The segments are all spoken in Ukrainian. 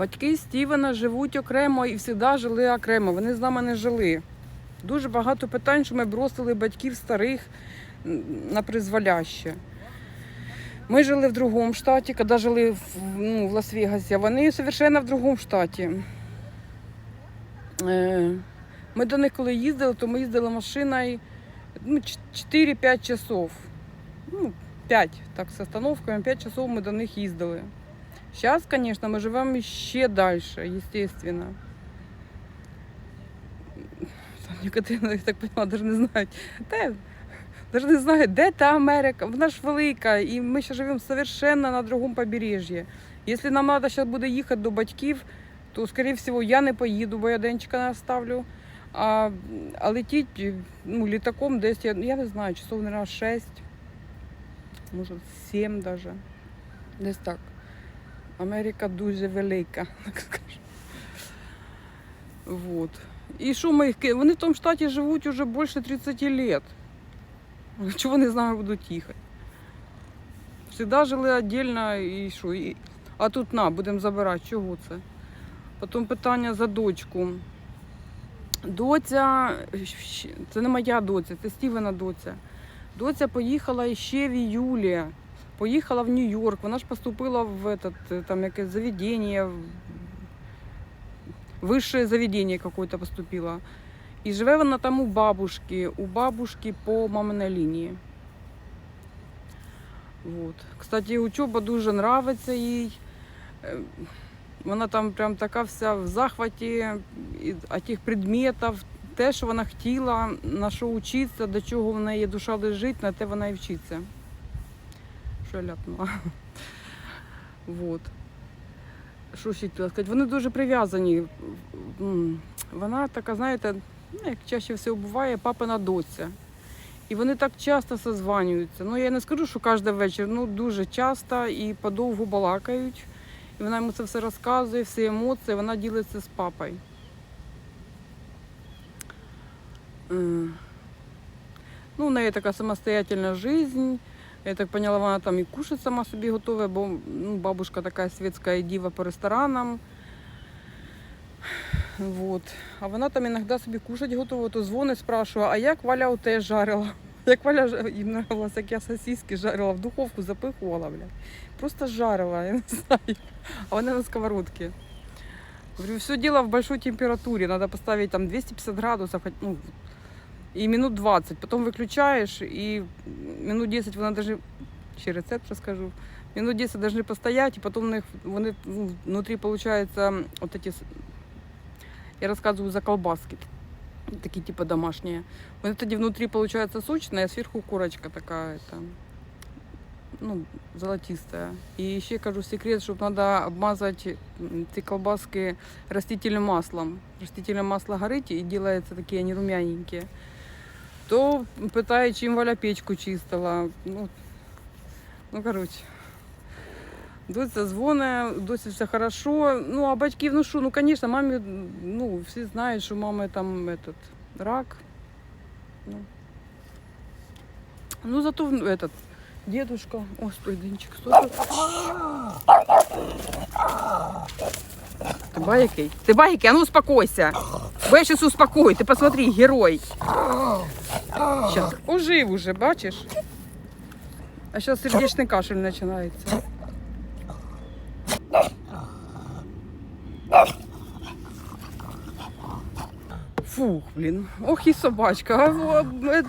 Батьки Стівена живуть окремо і завжди жили окремо. Вони з нами не жили. Дуже багато питань, що ми бросили батьків старих на призволяще. Ми жили в другому штаті, коли жили в, ну, в Лас-Вегасі, вони совершенно в другому штаті. Е, Ми до них коли їздили, то ми їздили машиною ну, 4-5 часов. Ну, 5, так, з остановками, 5 часов ми до них їздили. Зараз, звісно, ми живемо ще далі, естественно. Там Екатерина, я так поняла, навіть не знають, де, навіть не знають, де та Америка. Вона ж велика, і ми ще живемо совершенно на другому побережжі. Якщо нам треба зараз буде їхати до батьків, то, скоріше всього, я не поїду, бо я денчика не оставлю. А, а летіть ну, літаком десь, я, я не знаю, часов, мабуть, 6, може 7 навіть. Десь так. Америка дуже велика, так скажу. Вот. І що ми їх Вони в тому штаті живуть уже більше 30 років. Чого вони з нами будуть їхати? Всегда жили віддільно і що? І... А тут на, будемо забирати. Чого це? Потім питання за дочку. Доця, це не моя доця, це Стівена доця. Доця поїхала ще в іюлі. Поїхала в Нью-Йорк. Вона ж поступила в этот, е, там якесь заведення, в- высшее заведение какое-то поступила. І живе вона там у бабушки, у бабушки по маминій лінії. Вот. Кстати, учоба дуже нравиться їй. Е, Вона там прям така вся в захваті від тих предметів, те, що вона хотіла, на що вчитися, до чого в неї душа лежить, на те вона і вчиться. Що ляпнула. Вот. Що ще хотіла сказати? Вони дуже прив'язані. Вона така, знаєте, ну, як чаще всього буває, папина доця. І вони так часто созванюються. Ну, я не скажу, що кожен вечір, ну дуже часто і подовго балакають. І вона йому це все розказує, всі емоції, вона ділиться з папою. Е, Ну, у неї така самостоятельна жизнь. Я так поняла, вона там і кушать сама собі готує, бо ну, бабушка така світська діва по ресторанам. Вот. А вона там іноді собі кушать готова, то дзвонить, спрашує, а як Валя у те жарила? Як Валя їм нравилось, як я сосиски жарила, в духовку запихувала, блядь. Просто жарила, я не знаю. А вона на сковородке. Говорю, все дело в большой температуре, надо поставить там 250 градусов, ну, и минут 20. Потом выключаешь, и минут 10 вона даже, ще рецепт расскажу, минут 10 должны постоять, и потом у них, вони, ну, внутри получается вот эти, я рассказываю за колбаски, такие типа домашние. Вот тоді внутри получается сочная, а сверху курочка такая, это, ну, золотистая. И ще кажу секрет, щоб надо обмазать ці колбаски растительным маслом. Растительное масло горить и делается такие они румяненькие То питає, чим Валя печку чистила. Ну, ну короче. Доця дзвонить, досі все хорошо. Ну, а батьків, ну що, ну, звісно, мамі, ну, всі знають, що мами там этот, рак. Ну, ну зато в- этот, дедушка. О, стой, Денчик, стой. Ти байкий? Ти байкий, а ну успокойся. Бо я сейчас успокою, ти посмотри, герой. Сейчас, ожив уже, бачиш? А зараз сердечний кашель починається. Фух, блін. Ох і собачка.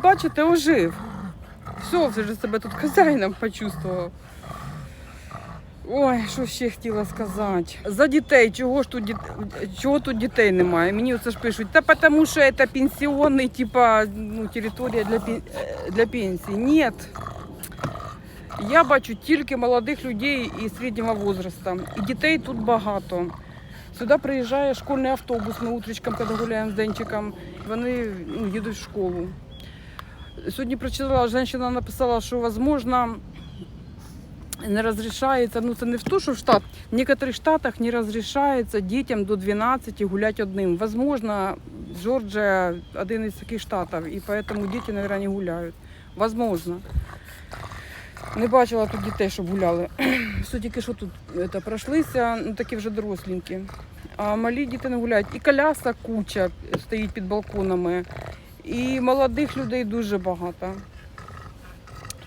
Бачите, ожив. Все, вже себе тут хазяїном почувствував. Ой, що ще хотіла сказати. За дітей, чого ж тут діт... чого тут дітей немає? Мені оце ж пишуть, та тому що це пенсіонний, типа, ну, територія для, е, для пенсії. Ні. Я бачу тільки молодих людей і середнього возрасту. І дітей тут багато. Сюди приїжджає школьний автобус ми утречком, коли гуляємо з Денчиком. Вони ну, їдуть в школу. Сьогодні прочитала, жінка написала, що можливо не разрешается, ну це не в то, що в штат, в некоторых штатах не разрешается детям до 12 гулять одним. Возможно, Джорджия один из таких штатов, и поэтому дети, наверное, не гуляют. Возможно. Не бачила тут дітей, щоб гуляли. Все тільки що тут это, пройшлися, ну такі вже доросленькі. А малі діти не гуляють. І колясок куча стоїть під балконами, і молодих людей дуже багато.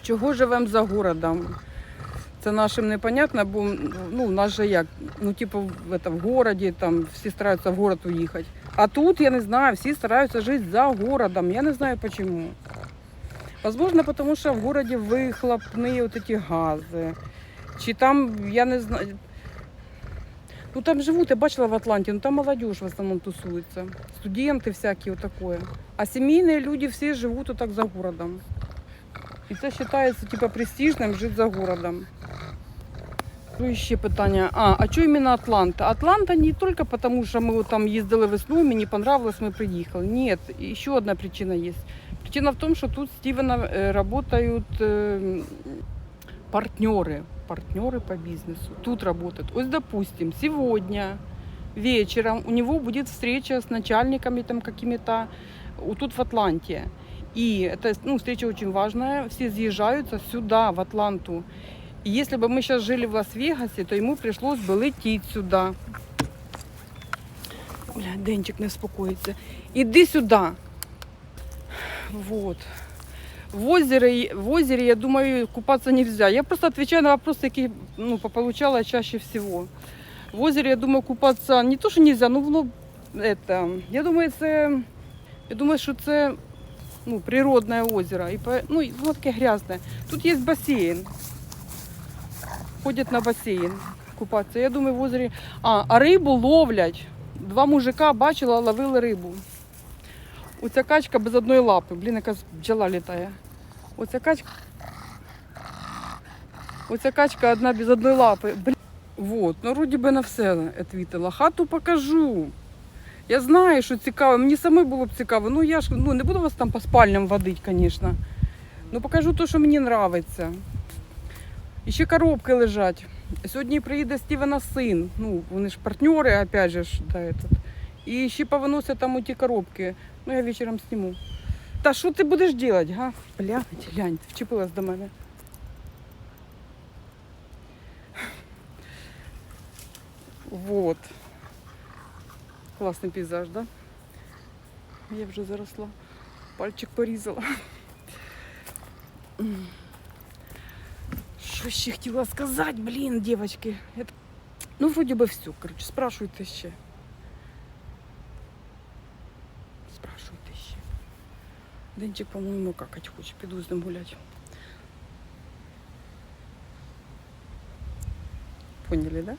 Чого живемо за городом? Це нашим непонятно, бо ну, у нас же як, ну, типу, в, это, в городі, там всі стараються в город уїхати. А тут, я не знаю, всі стараються жити за городом. Я не знаю чому. Возможно, потому что в городе выхлопные вот эти газы. Чи там, я не знаю. Ну там живут, я бачила в Атланті, ну там молодежь в основном тусуется. Студенты всякие, вот такое. А семейные люди все живут вот так за городом. І це вважається типа престижним жити за городом. Ну, ще питання. А, а чого іменно Атланта? Атланта не тільки тому, що ми там їздили весною, мені понравилось, ми приїхали. Ні, ще одна причина є. Причина в том, что тут Стивена э, работают э, партнеры, партнеры по бизнесу. Тут работают. Вот, допустим, сегодня вечером у него будет встреча с начальниками там какими-то вот тут в Атланте. И эта ну, встреча очень важная. Все съезжаются сюда, в Атланту. И если бы мы сейчас жили в Лас-Вегасе, то ему пришлось бы лететь сюда. Бля, Денчик не успокоится. Иди сюда. Вот. В озере, в озере, я думаю, купаться нельзя. Я просто отвечаю на вопросы, какие ну, получала чаще всего. В озере, я думаю, купаться не то, что нельзя, но воно это, я думаю, це, я думаю, що це ну, природне озеро. І, по- ну, і воно таке грязне. Тут є басейн. Ходять на басейн купатися. Я думаю, в озері. А, а рибу ловлять. Два мужика бачила, ловили рибу. Оця качка без одної лапи. Блін, яка бджола літає. Оця качка. Оця качка одна без одної лапи. Блін. Вот, ну вроді би на все відвітила. Хату покажу. Я знаю, що цікаво. Мені саме було б цікаво. Ну я ж ну, не буду вас там по спальням водити, звісно. Ну покажу те, що мені подобається. І ще коробки лежать. Сьогодні приїде Стівена син. Ну, вони ж партнери, опять же, ж, да, этот. І ще повиносять там у ті коробки. Ну, я вечором зніму. Та що ти будеш робити, га? Блядь, глянь, вчепилась до мене. Вот. Класний пейзаж, да? Я вже заросла. Пальчик порізала. Що ще хотіла сказати, блін, дівчатки. Это... Ну, вроді би все. Коротше, спрашуйте ще. Спрашуйте ще. Денчик, по-моєму, какать хоче. Піду з ним гуляти. Поняли, да?